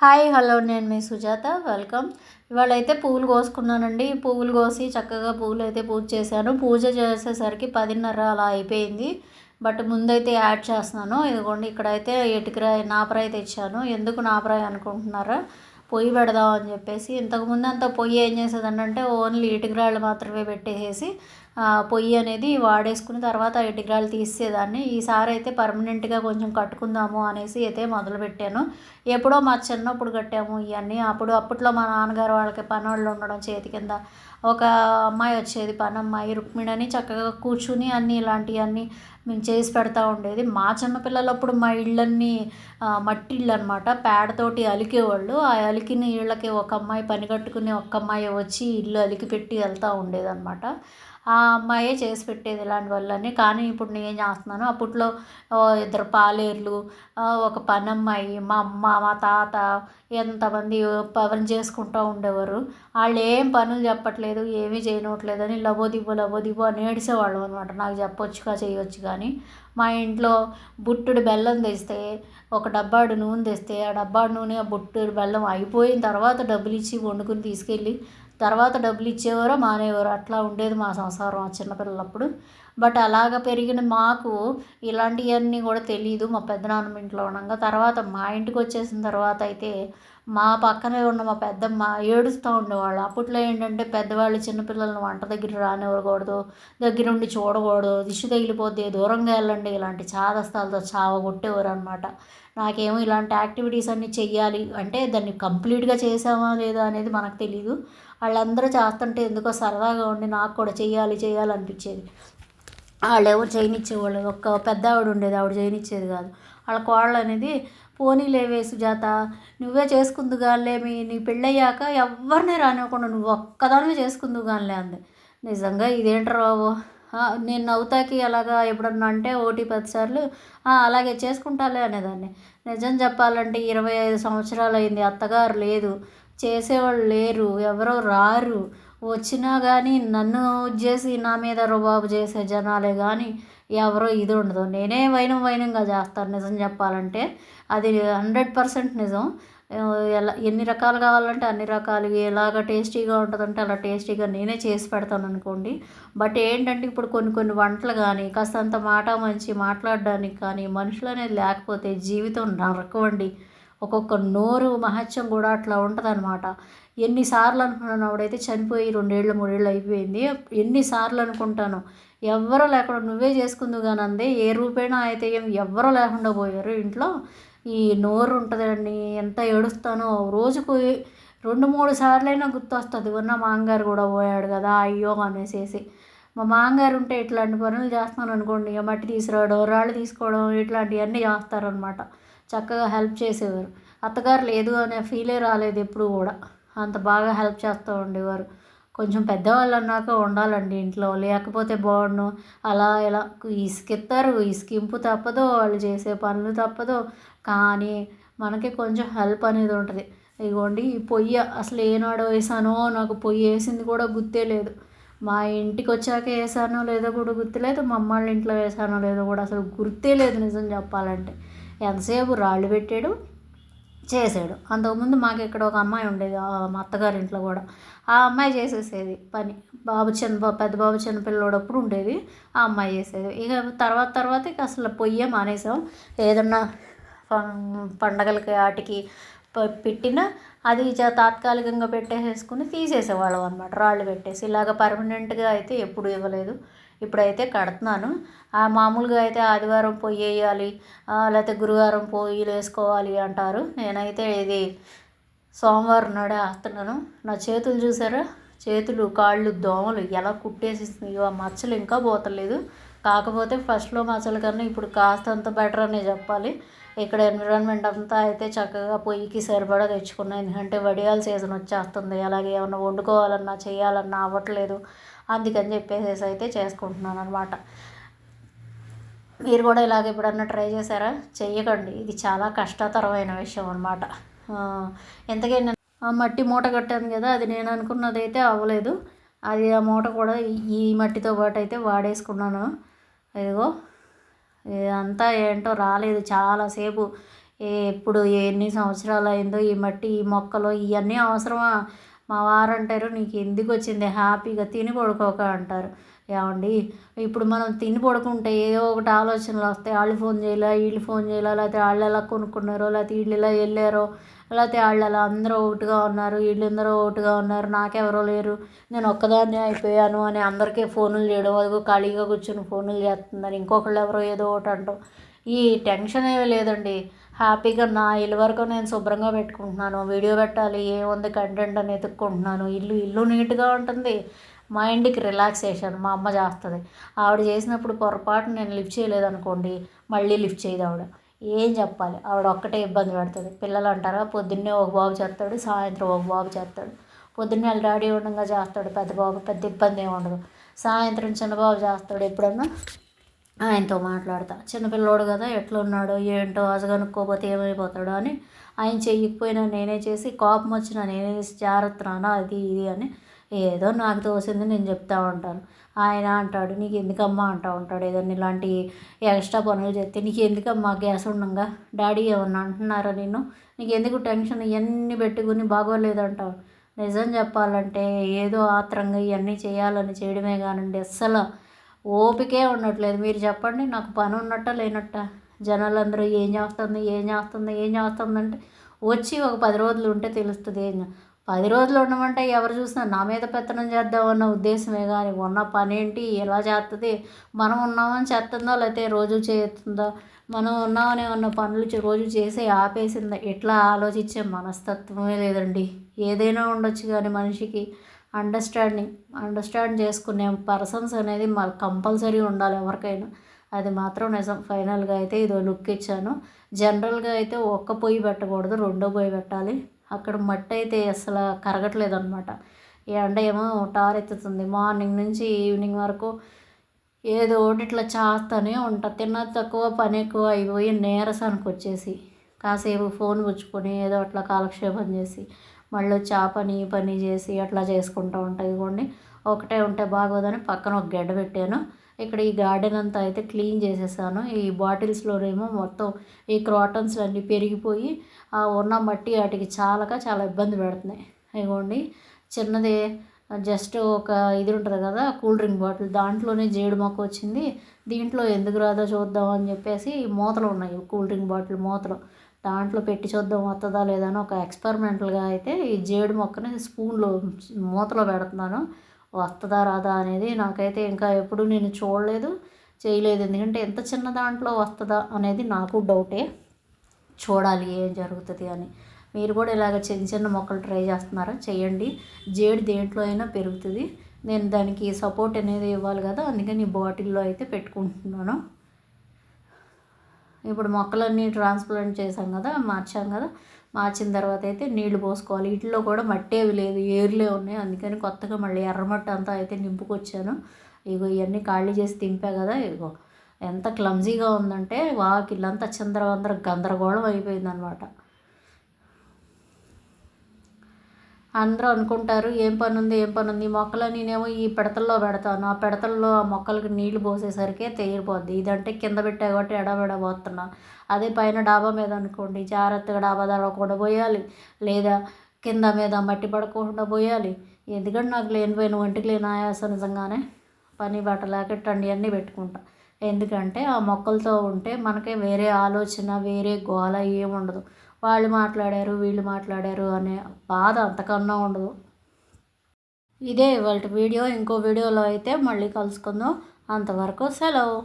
Hi hello నేను మీ Sujatha. Welcome. ఇవాళ అయితే పువ్వులు కోసుకున్నానండి. పువ్వులు కోసి చక్కగా పువ్వులు అయితే పూజ చేశాను. పూజ చేసేసరికి పదిన్నర అలా అయిపోయింది. బట్ ముందైతే యాడ్ చేస్తున్నాను. ఇదిగోండి ఇక్కడైతే ఎటుకరాయి నాపరాయి తెచ్చాను. ఎందుకు నాపరాయి అనుకుంటున్నారా? పొయ్యి పెడదాం అని చెప్పేసి. ఇంతకుముందు అంత పొయ్యి ఏం చేసేదండి ఓన్లీ ఇటుకరాళ్ళు మాత్రమే పెట్టేసేసి పొయ్యి అనేది వాడేసుకుని తర్వాత ఇటుకరాళ్ళు తీసేదాన్ని. ఈసారి అయితే పర్మనెంట్గా కొంచెం కట్టుకుందాము అనేసి అయితే మొదలుపెట్టాను. ఎప్పుడో మా చిన్నప్పుడు కట్టాము ఇవన్నీ అప్పుడు అప్పట్లో మా నాన్నగారు వాళ్ళకి పనోళ్ళు ఉండడం చేతి కింద. ఒక అమ్మాయి వచ్చేది పని అమ్మాయి. రుక్మిణి చక్కగా కూర్చుని అన్నీ ఇలాంటివన్నీ మేము చేసి పెడతా ఉండేది. మా చిన్నపిల్లలప్పుడు మా ఇళ్ళన్నీ మట్టి ఇళ్ళు అనమాట పేడతోటి అలికేవాళ్ళు. ఆ అలికిన ఇళ్ళకి ఒక అమ్మాయి పని కట్టుకుని ఒక అమ్మాయి వచ్చి ఇల్లు అలికి పెట్టి వెళ్తూ ఉండేదన్నమాట ఆ అమ్మాయే చేసి పెట్టేది ఇలాంటి వాళ్ళని. కానీ ఇప్పుడు నేను చేస్తున్నాను అప్పట్లో ఇద్దరు పాలేర్లు ఒక పనమ్మాయి మా అమ్మ మా తాత ఎంతమంది పవన్ చేసుకుంటూ ఉండేవారు. వాళ్ళు ఏం పనులు చెప్పట్లేదు ఏమీ చేయనట్లేదని లబో లబోదిబో అని ఏడిసేవాళ్ళం అనమాట నాకు చెప్పొచ్చుగా చేయొచ్చు కానీ మా ఇంట్లో బుట్టుడు బెల్లం తెస్తే ఒక డబ్బాడు నూనె తెస్తే ఆ డబ్బాడు నూనె ఆ బుట్టుడు బెల్లం అయిపోయిన తర్వాత డబ్బులు ఇచ్చి వండుకుని తీసుకెళ్ళి తర్వాత డబ్బులు ఇచ్చేవారో మానేవారో అట్లా ఉండేది మా సంసారం ఆ చిన్నపిల్లలప్పుడు. బట్ అలాగ పెరిగిన మాకు ఇలాంటివన్నీ కూడా తెలియదు మా పెద్దనాన్న ఇంట్లో ఉండగా. తర్వాత మా ఇంటికి వచ్చేసిన తర్వాత అయితే మా పక్కనే ఉన్న మా పెద్దమ్మ ఏడుస్తూ ఉండేవాళ్ళు. అప్పట్లో ఏంటంటే పెద్దవాళ్ళు చిన్నపిల్లలను వంట దగ్గర రానివ్వకూడదు దగ్గరుండి చూడకూడదు దిష్టి తగిలిపోద్ది దూరంగా వెళ్ళండి ఇలాంటి చాదస్తాలతో చావ కొట్టేవారు అనమాట నాకేమో ఇలాంటి యాక్టివిటీస్ అన్నీ చెయ్యాలి అంటే దాన్ని కంప్లీట్గా చేసామా లేదా అనేది మనకు తెలియదు వాళ్ళందరూ చేస్తుంటే ఎందుకో సరదాగా ఉండి నాకు కూడా చేయాలి చేయాలి అనిపించేది. వాళ్ళు ఎవరు చేయనిచ్చేవాళ్ళు ఒక పెద్ద ఆవిడ ఉండేది ఆవిడ చేయనిచ్చేది కాదు. వాళ్ళ కోళ్ళు అనేది పోనీలేవే సుజాత నువ్వే చేసుకుందు గానిలే మీ నీ పెళ్ళయ్యాక ఎవరినే రానివ్వకుండా నువ్వు ఒక్కదానివే చేసుకుందుగానిలే అంది. నిజంగా ఇదేంట్రా బాబు? నేను నవ్వుతాకి అలాగా ఎప్పుడన్నా అంటే ఓటీ పదిసార్లు అలాగే చేసుకుంటాలే అనేదాన్ని. నిజం చెప్పాలంటే ఇరవై ఐదు సంవత్సరాలు అయింది అత్తగారు లేదు చేసేవాళ్ళు లేరు ఎవరో రారు వచ్చినా కానీ నన్ను చేసి నా మీద రుబాబు చేసే జనాలే కానీ ఎవరో ఇది ఉండదు. నేనే వైనం వైనంగా చేస్తాను నిజం చెప్పాలంటే. అది హండ్రెడ్ పర్సెంట్ నిజం. ఎలా ఎన్ని రకాలు కావాలంటే అన్ని రకాలు. ఎలాగ టేస్టీగా ఉంటుందంటే అలా టేస్టీగా నేనే చేసి పెడతాను అనుకోండి. బట్ ఏంటంటే ఇప్పుడు కొన్ని కొన్ని వంటలు కానీ కాస్తంత మాట మంచి మాట్లాడడానికి కానీ మనుషులు అనేది లేకపోతే జీవితం నరకవండి. ఒక్కొక్క నోరు మహత్యం కూడా అట్లా ఉంటుంది అనమాట ఎన్నిసార్లు అనుకున్నాను ఆవిడైతే చనిపోయి రెండేళ్ళు మూడేళ్ళు అయిపోయింది. ఎన్నిసార్లు అనుకుంటాను? ఎవ్వరూ లేకుండా నువ్వే చేసుకుందు కానీ అందే ఏ రూపేణా అయితే ఏం ఎవ్వరూ లేకుండా పోయారు ఇంట్లో. ఈ నోరు ఉంటుందండి ఎంత ఏడుస్తానో. రోజుకు రెండు మూడు సార్లైనా గుర్తొస్తుంది. ఉన్న మాంగారు కూడా పోయాడు కదా అయ్యో అనేసేసి. మా మామగారు ఉంటే ఇట్లాంటి పనులు చేస్తున్నాను అనుకోండి. మట్టి తీసుకురావడం రాళ్ళు తీసుకోవడం ఇట్లాంటివన్నీ చేస్తారనమాట చక్కగా హెల్ప్ చేసేవారు. అత్తగారు లేదు అనే ఫీలే రాలేదు ఎప్పుడు కూడా. అంత బాగా హెల్ప్ చేస్తూ ఉండేవారు. కొంచెం పెద్దవాళ్ళు అన్నాక ఉండాలండి ఇంట్లో. లేకపోతే బాగుండు. అలా ఇలా ఇసుకెత్తారు. ఇసుకింపు తప్పదు. వాళ్ళు చేసే పనులు తప్పదు. కానీ మనకి కొంచెం హెల్ప్ అనేది ఉంటుంది. ఇదిగోండి ఈ పొయ్యి అసలు ఏనాడు వేసానో నాకు పొయ్యి వేసింది కూడా గుర్తే లేదు. మా ఇంటికి వచ్చాక వేసానో లేదో కూడా గుర్తులేదు మా అమ్మ ఇంట్లో వేసానో లేదో కూడా అసలు గుర్తే లేదు నిజం చెప్పాలంటే. ఎంతసేపు రాళ్ళు పెట్టాడు. చేసాడు అంతకుముందు మాకు ఇక్కడ ఒక అమ్మాయి ఉండేది మా అత్తగారి ఇంట్లో కూడా. ఆ అమ్మాయి చేసేసేది పని. బాబు చిన్న పెద్ద బాబు చిన్న పిల్లోడు అప్పుడు ఉండేది ఆ అమ్మాయి చేసేది. ఇక తర్వాత తర్వాత ఇక అసలు పొయ్యే మానేసాం. ఏదన్నా పండగలకి వాటికి పెట్టిన అది తాత్కాలికంగా పెట్టేసేసుకుని తీసేసేవాళ్ళం అనమాట రాళ్ళు పెట్టేసి ఇలాగ పర్మనెంట్గా అయితే ఎప్పుడు ఇవ్వలేదు. ఇప్పుడైతే కడుతున్నాను. మామూలుగా అయితే ఆదివారం పొయ్యి వేయాలి లేకపోతే గురువారం పొయ్యిలు వేసుకోవాలి అంటారు. నేనైతే ఇది సోమవారం నాడే వేస్తున్నాను నా చేతులు చూసారా? చేతులు కాళ్ళు దోమలు ఎలా కుట్టేసిస్తున్నాయో ఆ మచ్చలు ఇంకా పోతలేదు. కాకపోతే ఫస్ట్లో మచ్చల కన్నా ఇప్పుడు కాస్తంత బెటర్ అనే చెప్పాలి. ఇక్కడ ఎన్విరాన్మెంట్ అంతా అయితే చక్కగా పొయ్యికి సరిపడా తెచ్చుకున్నాను. ఎందుకంటే వడియాల సీజన్ వచ్చేస్తుంది. అలాగే ఏమన్నా వండుకోవాలన్నా చేయాలన్నా అవ్వట్లేదు. అందుకని చెప్పేసి అయితే చేసుకుంటున్నాను అనమాట మీరు కూడా ఇలాగ ఎప్పుడన్నా ట్రై చేశారా? చెయ్యకండి. ఇది చాలా కష్టతరమైన విషయం అనమాట ఎంతకైనా మట్టి మూట కట్టాను కదా అది నేను అనుకున్నది అయితే అవ్వలేదు. అది ఆ మూట కూడా ఈ మట్టితో పాటు అయితే వాడేసుకున్నాను. ఇదిగో ఇదంతా ఏంటో రాలేదు. చాలాసేపు ఎప్పుడు ఎన్ని సంవత్సరాలు అయిందో ఈ మట్టి ఈ మొక్కలు ఇవన్నీ అవసరమా? మా వారు అంటారు నీకు ఎందుకు వచ్చింది? హ్యాపీగా తిని పడుకోక అంటారు. ఏమండి? ఇప్పుడు మనం తిని పడుకుంటే ఏదో ఒకటి ఆలోచనలు వస్తాయి. వాళ్ళు ఫోన్ చేయాలా వీళ్ళు ఫోన్ చేయాలా లేకపోతే వాళ్ళు ఎలా కొనుక్కున్నారో లేకపోతే వీళ్ళు ఇలా వెళ్ళారో లేకపోతే వాళ్ళు ఎలా అందరూ ఒకటిగా ఉన్నారు వీళ్ళందరూ ఒకటిగా ఉన్నారు నాకెవరో లేరు నేను ఒక్కదాన్నే అయిపోయాను అని అందరికీ ఫోన్లు చేయడం అదిగో ఖాళీగా కూర్చొని ఫోన్లు చేస్తున్నారు. ఇంకొకళ్ళు ఎవరో ఏదో ఒకటి అంటాం ఈ టెన్షన్ ఏమీ లేదండి. హ్యాపీగా నా ఇల్లు వరకు నేను శుభ్రంగా పెట్టుకుంటున్నాను వీడియో పెట్టాలి ఏముంది కంటెంట్ అని ఎత్తుక్కుంటున్నాను ఇల్లు ఇల్లు నీట్గా ఉంటుంది. మైండ్కి రిలాక్సేషన్ మా అమ్మ చేస్తుంది. ఆవిడ చేసినప్పుడు పొరపాటు నేను లిఫ్ట్ చేయలేదనుకోండి మళ్ళీ లిఫ్ట్ చేయదు ఆవిడ. ఏం చెప్పాలి? ఆవిడ ఒక్కటే ఇబ్బంది పెడుతుంది. పిల్లలు అంటారా పొద్దున్నే ఒక బాబు చేస్తాడు సాయంత్రం ఒక బాబు చేస్తాడు. పొద్దున్నే వాళ్ళ డాడీ ఉండగా చేస్తాడు పెద్ద బాబు పెద్ద ఇబ్బంది ఏమి ఉండదు. సాయంత్రం చిన్నబాబు చేస్తాడు ఎప్పుడన్నా ఆయనతో మాట్లాడతా. చిన్నపిల్లోడు కదా ఎట్లా ఉన్నాడో ఏంటో అజగనుక్కోపోతే ఏమైపోతాడో అని ఆయన చెయ్యకపోయినా నేనే చేసి కోపం వచ్చినా నేనే జాగ్రత్తనా అది ఇది అని ఏదో నాకు తోసింది నేను చెప్తా ఉంటాను. ఆయన అంటాడు నీకు ఎందుకమ్మా అంటూ ఉంటాడు. ఏదైనా ఇలాంటి ఎక్స్ట్రా పనులు చేస్తే నీకు ఎందుకమ్మా గ్యాస్ ఉండగా? డాడీ ఏమన్నా అంటున్నారా నేను నీకు ఎందుకు టెన్షన్? ఇవన్నీ పెట్టుకుని బాగోలేదంటావు. నిజం చెప్పాలంటే ఏదో ఆత్రంగా ఇవన్నీ చేయాలని చేయడమే కానండి అస్సలు. ఓపికే ఉండట్లేదు. మీరు చెప్పండి నాకు పని ఉన్నట్ట లేనట్ట. జనాలందరూ ఏం చేస్తుంది ఏం చేస్తుంది ఏం చేస్తుంది అంటే వచ్చి ఒక పది రోజులు ఉంటే తెలుస్తుంది ఏం పది రోజులు ఉండమంటే ఎవరు చూసినా నా మీద పెత్తనం చేద్దామన్న ఉద్దేశమే కానీ ఉన్న పని ఏంటి ఎలా చేస్తుంది మనం ఉన్నామని చేస్తుందో లేకపోతే రోజు చేస్తుందో మనం ఉన్నామని ఉన్న పనులు రోజు చేసి ఆపేసిందా? ఎట్లా ఆలోచించే మనస్తత్వమే లేదండి. ఏదైనా ఉండొచ్చు కానీ మనిషికి. అండర్స్టాండింగ్ అండర్స్టాండ్ చేసుకునే పర్సన్స్ అనేది మా కంపల్సరీ ఉండాలి ఎవరికైనా. అది మాత్రం నిజం. ఫైనల్గా అయితే ఇదో లుక్ ఇచ్చాను. జనరల్గా అయితే ఒక్క పొయ్యి పెట్టకూడదు రెండో పొయ్యి పెట్టాలి. అక్కడ మట్టి అయితే అసలు కరగట్లేదు అనమాట ఎండ ఏమో టారెత్తుతుంది మార్నింగ్ నుంచి ఈవినింగ్ వరకు ఏదో ఒకటి ఇట్లా చేస్తూనే ఉంటా. తిన్న తక్కువ పని ఎక్కువ అయిపోయి నీరసానికి వచ్చేసి కాసేపు ఫోన్ పుచ్చుకొని ఏదో అట్లా కాలక్షేపం చేసి మళ్ళీ వచ్చి ఆ పని ఈ పని చేసి అట్లా చేసుకుంటూ ఉంటాయి ఇదిగోండి ఒకటే ఉంటే బాగోదని పక్కన ఒక గడ్డ పెట్టాను. ఇక్కడ ఈ గార్డెన్ అంతా అయితే క్లీన్ చేసేసాను. ఈ బాటిల్స్లోనేమో మొత్తం ఈ క్రాటన్స్ అన్నీ పెరిగిపోయి ఆ ఉన్న మట్టి వాటికి చాలక చాలా ఇబ్బంది పెడుతున్నాయి. ఇవ్వండి చిన్నది జస్ట్ ఒక ఇది ఉంటుంది కదా కూల్ డ్రింక్ బాటిల్. దాంట్లోనే జేడు మొక్క వచ్చింది. దీంట్లో ఎందుకు రాదో చూద్దాం అని చెప్పేసి మూతలు ఉన్నాయి కూల్ డ్రింక్ బాటిల్ మూతలు. దాంట్లో పెట్టి చూద్దాం వస్తుందా లేదా అని ఒక ఎక్స్పెరిమెంటల్గా అయితే ఈ జేడు మొక్కని స్పూన్లో మూతలో పెడుతున్నాను. వస్తుందా రాదా అనేది నాకైతే ఇంకా ఎప్పుడు నేను చూడలేదు చేయలేదు. ఎందుకంటే ఎంత చిన్న దాంట్లో వస్తుందా అనేది నాకు డౌటే. చూడాలి ఏం జరుగుతుంది అని. మీరు కూడా ఇలాగ చిన్న చిన్న మొక్కలు ట్రై చేస్తున్నారా? చేయండి. జేడు దేంట్లో అయినా పెరుగుతుంది. నేను దానికి సపోర్ట్ అనేది ఇవ్వాలి కదా అందుకని బాటిల్లో అయితే పెట్టుకుంటున్నాను. ఇప్పుడు మొక్కలన్నీ ట్రాన్స్ప్లాంట్ చేసాం కదా మార్చాం కదా మార్చిన తర్వాత అయితే నీళ్ళు పోసుకోవాలి. ఇంట్లో కూడా మట్టి అవి లేదు ఏర్లే ఉన్నాయి. అందుకని కొత్తగా మళ్ళీ ఎర్రమట్టి అంతా అయితే నింపుకొచ్చాను. ఇగో ఇవన్నీ ఖాళీ చేసి దింపా కదా ఇగో. ఎంత క్లమ్జీగా ఉందంటే వాకిళ్ళంతా చిందరవందర గందరగోళం అయిపోయింది అనమాట అందరూ అనుకుంటారు ఏం పని ఉంది ఏం పని ఉంది మొక్కలు నేనేమో ఈ పిడతల్లో పెడతాను. ఆ పిడతల్లో ఆ మొక్కలకి నీళ్ళు పోసేసరికి తేలిపోద్ది. ఇదంటే కింద పెట్టా కాబట్టి ఎడబెడ పోతున్నా అదే పైన డాబా మీద అనుకోండి జాగ్రత్తగా డాబా తడవకుండా పోయాలి. లేదా కింద మీద మట్టి పడకుండా పోయాలి. ఎందుకంటే నాకు లేనిపోయిన ఒంటికి లేని ఆయాసం నిజంగానే పని బట్టలేక ఇట్టండి అన్నీ పెట్టుకుంటా. ఎందుకంటే ఆ మొక్కలతో ఉంటే మనకే వేరే ఆలోచన వేరే గోల ఏముండదు. వాళ్ళు మాట్లాడారు వీళ్ళు మాట్లాడారు అనే బాధ అంతకన్నా ఉండదు. ఇదే ఇవాళ వీడియో. ఇంకో వీడియోలో అయితే మళ్ళీ కలుసుకుందాం. అంతవరకు సెలవు.